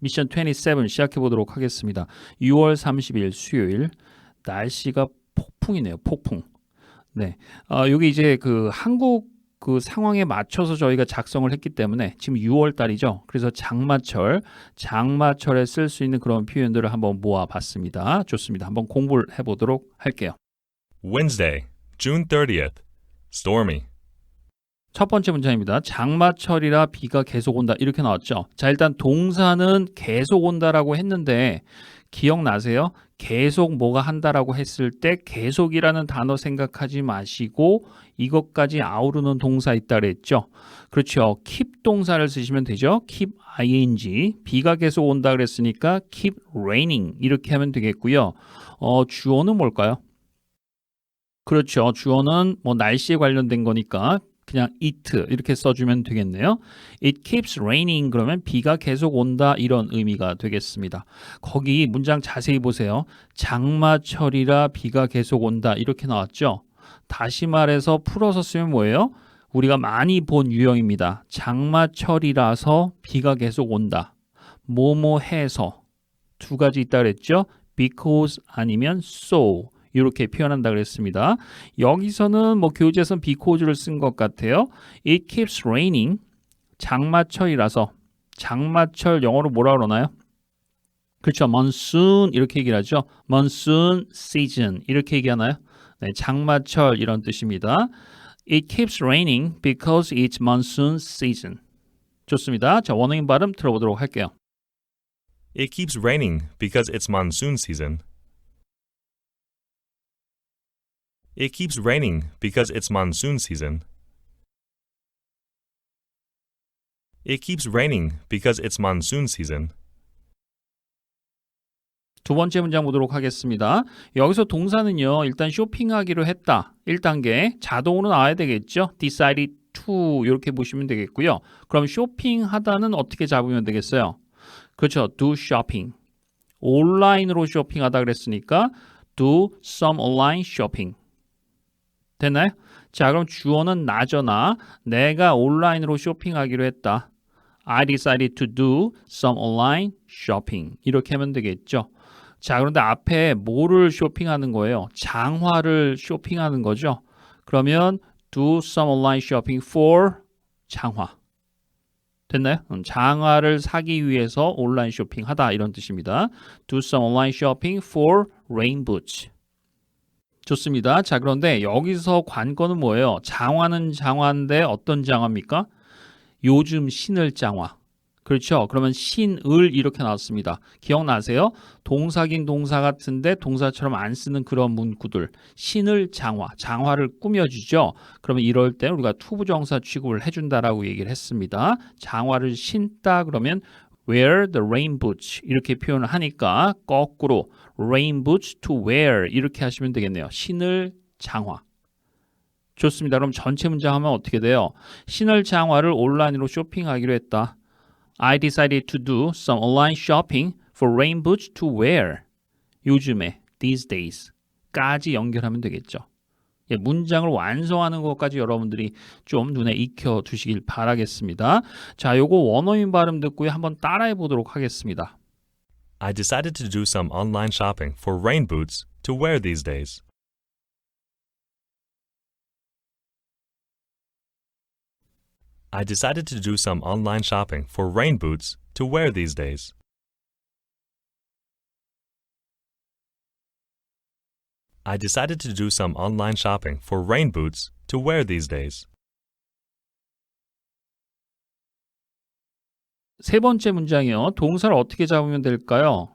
미션 27 시작해 보도록 하겠습니다. 6월 30일 수요일 날씨가 폭풍이네요. 폭풍. 네. 어, 여기 이제 그 한국 그 상황에 맞춰서 저희가 작성을 했기 때문에 지금 6월 달이죠. 그래서 장마철, 장마철에 쓸 수 있는 그런 표현들을 한번 모아 봤습니다. 좋습니다. 한번 공부를 해 보도록 할게요. Wednesday, June 30th. Stormy. 첫 번째 문장입니다. 장마철이라 비가 계속 온다. 이렇게 나왔죠. 자, 일단 동사는 계속 온다라고 했는데 기억나세요? 계속 뭐가 한다라고 했을 때 계속이라는 단어 생각하지 마시고 이것까지 아우르는 동사 있다 그랬죠. 그렇죠. keep 동사를 쓰시면 되죠. keep ing. 비가 계속 온다 그랬으니까 keep raining 이렇게 하면 되겠고요. 어, 주어는 뭘까요? 그렇죠. 주어는 뭐 날씨에 관련된 거니까 그냥 it 이렇게 써주면 되겠네요. It keeps raining 그러면 비가 계속 온다 이런 의미가 되겠습니다. 거기 문장 자세히 보세요. 장마철이라 비가 계속 온다 이렇게 나왔죠. 다시 말해서 풀어서 쓰면 뭐예요? 우리가 많이 본 유형입니다. 장마철이라서 비가 계속 온다. 뭐뭐 해서 두 가지 있다 그랬죠. because 아니면 so 이렇게 표현한다 그랬습니다. 여기서는 뭐 교재에서는 because를 쓴 것 같아요. It keeps raining. 장마철이라서 장마철 영어로 뭐라 그러나요? 그렇죠. monsoon 이렇게 얘기를 하죠. monsoon season 이렇게 얘기하나요? 네, 장마철 이런 뜻입니다. It keeps raining because it's monsoon season. 좋습니다. 자, 원어민 발음 들어보도록 할게요. It keeps raining because it's monsoon season. It keeps raining because it's monsoon season. It keeps raining because it's monsoon season. 두 번째 문장 보도록 하겠습니다. 여기서 동사는요, 일단 쇼핑하기로 했다. 1단계. 자동으로 나와야 되겠죠? decided to 이렇게 보시면 되겠고요. 그럼 쇼핑하다는 어떻게 잡으면 되겠어요? 그렇죠. do shopping. 온라인으로 쇼핑하다 그랬으니까 do some online shopping. 됐나요? 자, 그럼 주어는 나잖아. 내가 온라인으로 쇼핑하기로 했다. I decided to do some online shopping. 이렇게 하면 되겠죠. 자, 그런데 앞에 뭐를 쇼핑하는 거예요? 장화를 쇼핑하는 거죠. 그러면 do some online shopping for 장화. 됐나요? 음, 장화를 사기 위해서 온라인 쇼핑하다 이런 뜻입니다. do some online shopping for rain boots. 좋습니다. 자, 그런데 여기서 관건은 뭐예요? 장화는 장화인데 어떤 장화입니까? 요즘 신을 장화. 그렇죠. 그러면 신을 이렇게 나왔습니다. 기억나세요? 동사긴 동사 같은데 동사처럼 안 쓰는 그런 문구들. 신을 장화, 장화를 꾸며주죠. 그러면 이럴 때 우리가 투부정사 취급을 해준다라고 얘기를 했습니다. 장화를 신다 그러면 wear the rain boots 이렇게 표현을 하니까 거꾸로 rain boots to wear 이렇게 하시면 되겠네요. 신을 장화. 좋습니다. 그럼 전체 문장 하면 어떻게 돼요? 신을 장화를 온라인으로 쇼핑하기로 했다. I decided to do some online shopping for rain boots to wear. 요즘에 these days 까지 연결하면 되겠죠. 예, 문장을 완성하는 것까지 여러분들이 좀 눈에 익혀 두시길 바라겠습니다. 자, 요거 원어민 발음 듣고요. 한번 따라해 보도록 하겠습니다. I decided to do some online shopping for rain boots to wear these days. I decided to do some online shopping for rain boots to wear these days. I decided to do some online shopping for rain boots to wear these days. 세 번째 문장이요. 동사를 어떻게 잡으면 될까요?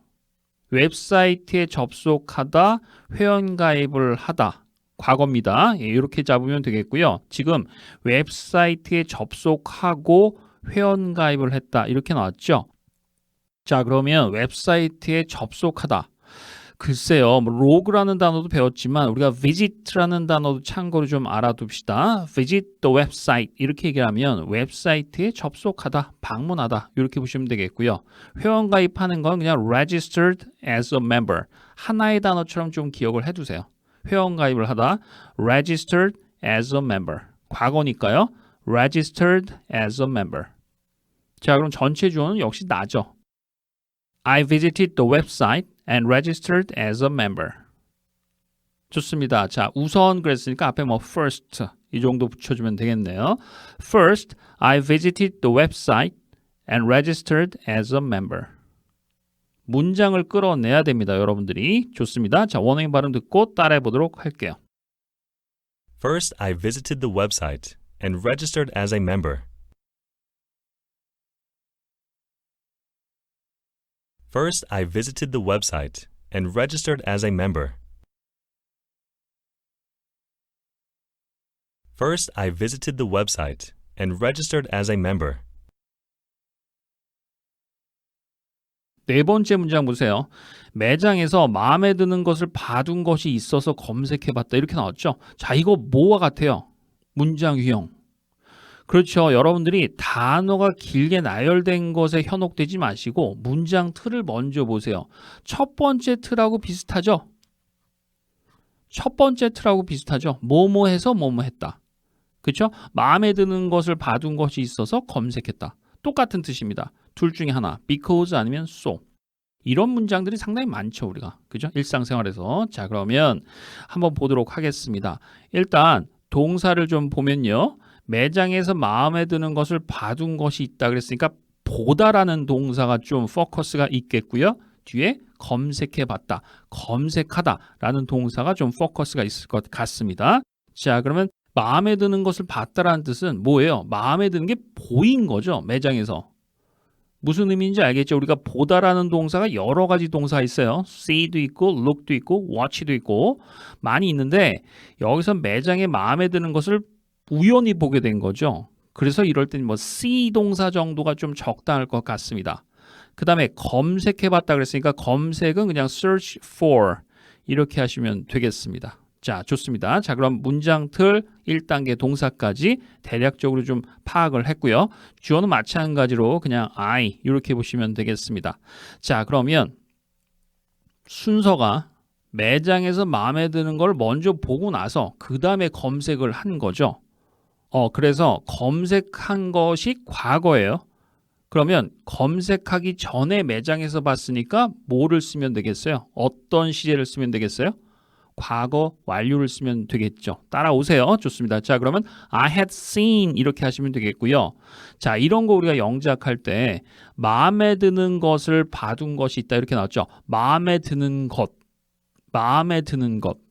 웹사이트에 접속하다, 회원가입을 하다. 과거입니다. 예, 이렇게 잡으면 되겠고요. 지금 웹사이트에 접속하고 회원가입을 했다. 이렇게 나왔죠. 자, 그러면 웹사이트에 접속하다. 글쎄요, 뭐 로그라는 단어도 배웠지만 우리가 visit라는 단어도 참고로 좀 알아둡시다. visit the website 이렇게 얘기하면 웹사이트에 접속하다, 방문하다 이렇게 보시면 되겠고요. 회원 가입하는 건 그냥 registered as a member 하나의 단어처럼 좀 기억을 해두세요. 회원 가입을 하다, registered as a member 과거니까요. registered as a member. 자, 그럼 전체 주어는 역시 나죠. I visited the website and registered as a member. 좋습니다. 자, 우선 그랬으니까 앞에 뭐 first 이 정도 붙여주면 되겠네요. First, I visited the website and registered as a member. 문장을 끌어내야 됩니다, 여러분들이. 좋습니다. 자, 원어민 발음 듣고 따라해 보도록 할게요. First, I visited the website and registered as a member. First, I visited the website and registered as a member. First, I visited the website and registered as a member. 네 번째 문장 보세요. 매장에서 마음에 드는 것을 봐둔 것이 있어서 검색해 봤다. 이렇게 나왔죠. 자, 이거 뭐와 같아요? 문장 유형. 그렇죠. 여러분들이 단어가 길게 나열된 것에 현혹되지 마시고 문장 틀을 먼저 보세요. 첫 번째 틀하고 비슷하죠? 첫 번째 틀하고 비슷하죠? 뭐뭐 해서 뭐뭐 했다. 그렇죠? 마음에 드는 것을 봐둔 것이 있어서 검색했다. 똑같은 뜻입니다. 둘 중에 하나. because 아니면 so. 이런 문장들이 상당히 많죠, 우리가. 그죠? 일상생활에서. 자, 그러면 한번 보도록 하겠습니다. 일단 동사를 좀 보면요. 매장에서 마음에 드는 것을 봐둔 것이 있다 그랬으니까 보다라는 동사가 좀 포커스가 있겠고요. 뒤에 검색해 봤다. 검색하다라는 동사가 좀 포커스가 있을 것 같습니다. 자, 그러면 마음에 드는 것을 봤다라는 뜻은 뭐예요? 마음에 드는 게 보인 거죠. 매장에서. 무슨 의미인지 알겠죠? 우리가 보다라는 동사가 여러 가지 동사가 있어요. see도 있고, look도 있고, watch도 있고 많이 있는데 여기서 매장에 마음에 드는 것을 우연히 보게 된 거죠. 그래서 이럴 때는 뭐 see 동사 정도가 좀 적당할 것 같습니다. 그 다음에 검색해봤다 그랬으니까 검색은 그냥 search for 이렇게 하시면 되겠습니다. 자, 좋습니다. 자, 그럼 문장 틀 1단계 동사까지 대략적으로 좀 파악을 했고요. 주어는 마찬가지로 그냥 I 이렇게 보시면 되겠습니다. 자, 그러면 순서가 매장에서 마음에 드는 걸 먼저 보고 나서 그 다음에 검색을 한 거죠. 어, 그래서 검색한 것이 과거예요. 그러면 검색하기 전에 매장에서 봤으니까 뭐를 쓰면 되겠어요? 어떤 시제를 쓰면 되겠어요? 과거 완료를 쓰면 되겠죠. 따라오세요. 좋습니다. 자, 그러면 I had seen 이렇게 하시면 되겠고요. 자, 이런 거 우리가 영작할 때 마음에 드는 것을 봐둔 것이 있다 이렇게 나왔죠. 마음에 드는 것. 마음에 드는 것.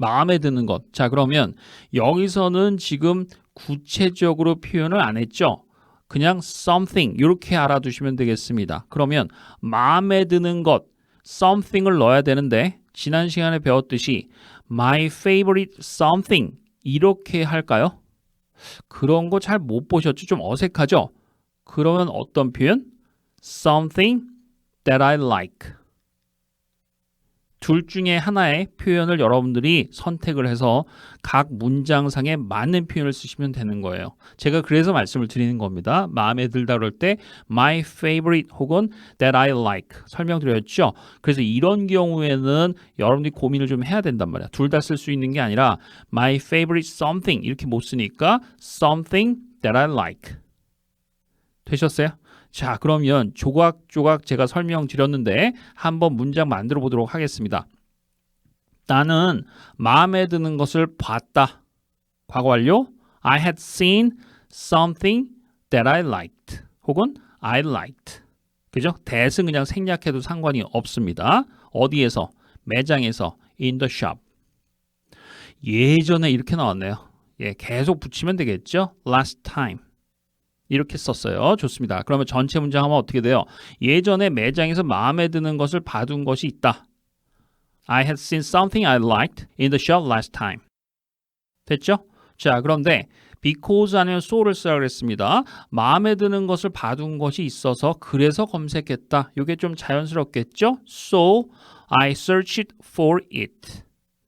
마음에 드는 것. 자, 그러면 여기서는 지금 구체적으로 표현을 안 했죠. 그냥 something 이렇게 알아두시면 되겠습니다. 그러면 마음에 드는 것 something을 넣어야 되는데 지난 시간에 배웠듯이 my favorite something 이렇게 할까요? 그런 거 잘 못 보셨죠? 좀 어색하죠? 그러면 어떤 표현? something that I like. 둘 중에 하나의 표현을 여러분들이 선택을 해서 각 문장상에 맞는 표현을 쓰시면 되는 거예요. 제가 그래서 말씀을 드리는 겁니다. 마음에 들다 그럴 때 my favorite 혹은 that I like 설명드렸죠. 그래서 이런 경우에는 여러분들이 고민을 좀 해야 된단 말이야. 둘 다 쓸 수 있는 게 아니라 my favorite something 이렇게 못 쓰니까 something that I like 되셨어요? 자, 그러면 조각조각 제가 설명 드렸는데 한번 문장 만들어 보도록 하겠습니다. 나는 마음에 드는 것을 봤다. 과거 완료. I had seen something that I liked. 혹은 I liked. 그죠? that은 그냥 생략해도 상관이 없습니다. 어디에서? 매장에서 in the shop. 예전에 이렇게 나왔네요. 예, 계속 붙이면 되겠죠? last time. 이렇게 썼어요. 좋습니다. 그러면 전체 문장 하면 어떻게 돼요? 예전에 매장에서 마음에 드는 것을 봐둔 것이 있다. I had seen something I liked in the shop last time. 됐죠? 자, 그런데 because 아니면 so를 써야 그랬습니다. 마음에 드는 것을 봐둔 것이 있어서 그래서 검색했다. 이게 좀 자연스럽겠죠? So I searched for it.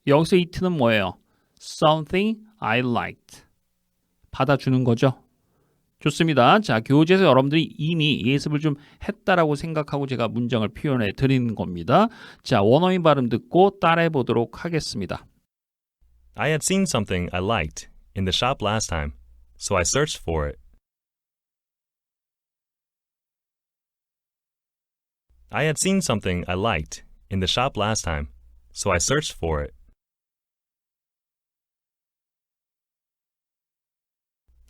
여기서 it는 뭐예요? Something I liked. 받아주는 거죠. 좋습니다. 자, 교재에서 여러분들이 이미 예습을 좀 했다라고 생각하고 제가 문장을 표현해 드리는 겁니다. 자, 원어민 발음 듣고 따라해 보도록 하겠습니다. I had seen something I liked in the shop last time, so I searched for it. I had seen something I liked in the shop last time, so I searched for it.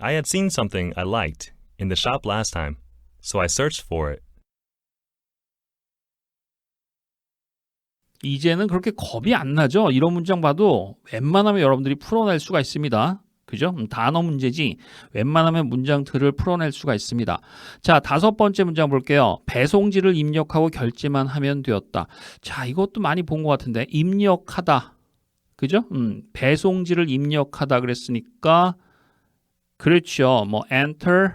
I had seen something I liked in the shop last time, so I searched for it. 이제는 그렇게 겁이 안 나죠? 이런 문장 봐도 웬만하면 여러분들이 풀어낼 수가 있습니다. 그죠? 음, 단어 문제지 웬만하면 문장들을 풀어낼 수가 있습니다. 자, 다섯 번째 문장 볼게요. 배송지를 입력하고 결제만 하면 되었다. 자, 이것도 많이 본 것 같은데 입력하다. 그죠? 음, 배송지를 입력하다 그랬으니까 그렇죠. 뭐 enter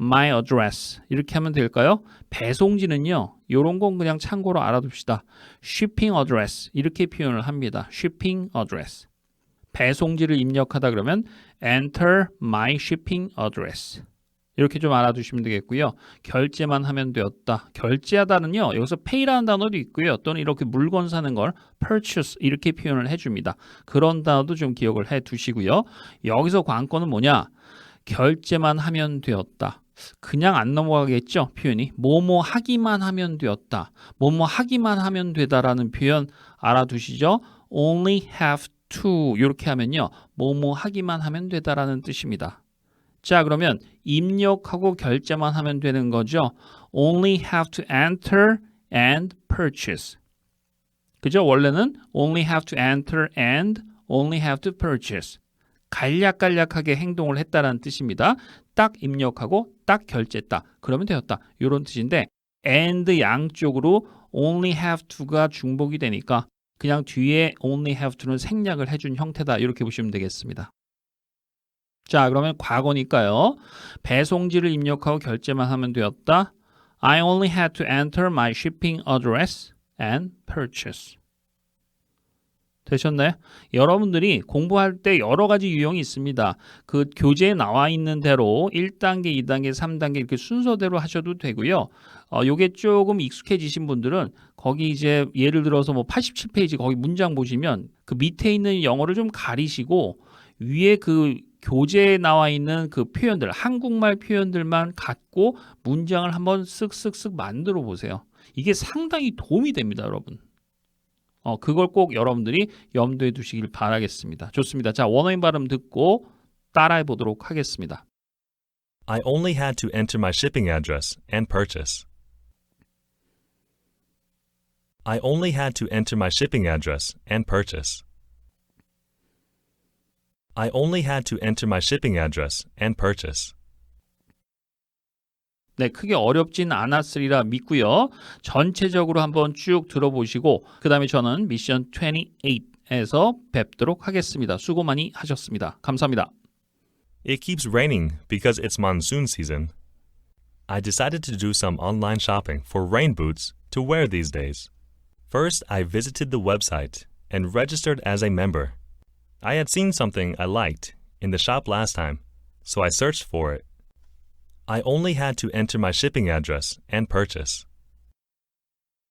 my address 이렇게 하면 될까요? 배송지는요. 요런 건 그냥 참고로 알아둡시다. shipping address 이렇게 표현을 합니다. shipping address. 배송지를 입력하다 그러면 enter my shipping address. 이렇게 좀 알아두시면 되겠고요. 결제만 하면 되었다. 결제하다는요. 여기서 pay라는 단어도 있고요. 또는 이렇게 물건 사는 걸 purchase 이렇게 표현을 해줍니다. 그런 단어도 좀 기억을 해 두시고요. 여기서 관건은 뭐냐? 결제만 하면 되었다. 그냥 안 넘어가겠죠? 표현이. 뭐뭐 하기만 하면 되었다. 뭐뭐 하기만 하면 되다라는 표현 알아두시죠? Only have to. 이렇게 하면요. 뭐뭐 하기만 하면 되다라는 뜻입니다. 자 그러면 입력하고 결제만 하면 되는 거죠? Only have to enter and purchase. 그죠? 원래는 only have to enter and only have to purchase 간략간략하게 행동을 했다라는 뜻입니다. 딱 입력하고 딱 결제했다. 그러면 되었다. 이런 뜻인데 and 양쪽으로 only have to가 중복이 되니까 그냥 뒤에 only have to는 생략을 해준 형태다. 이렇게 보시면 되겠습니다. 자, 그러면 과거니까요. 배송지를 입력하고 결제만 하면 되었다. I only had to enter my shipping address and purchase. 되셨나요? 여러분들이 공부할 때 여러 가지 유형이 있습니다. 그 교재에 나와 있는 대로 1단계, 2단계, 3단계 이렇게 순서대로 하셔도 되고요. 어, 요게 조금 익숙해지신 분들은 거기 이제 예를 들어서 뭐 87페이지 거기 문장 보시면 그 밑에 있는 영어를 좀 가리시고 위에 그 교재에 나와 있는 그 표현들, 한국말 표현들만 갖고 문장을 한번 쓱쓱쓱 만들어 보세요. 이게 상당히 도움이 됩니다, 여러분. 어, 그걸 꼭 여러분들이 염두에 두시길 바라겠습니다. 좋습니다. 자, 원어민 발음 듣고 따라해 보도록 하겠습니다. I only had to enter my shipping address and purchase. I only had to enter my shipping address and purchase. I only had to enter my shipping address and purchase. 네, 크게 어렵진 않았으리라 믿고요. 전체적으로 한번 쭉 들어보시고 그다음에 저는 미션 28에서 뵙도록 하겠습니다. 수고 많이 하셨습니다. 감사합니다. It keeps raining because it's monsoon season. I decided to do some online shopping for rain boots to wear these days. First, I visited the website and registered as a member. I had seen something I liked in the shop last time, so I searched for it. I only had to enter my shipping address and purchase.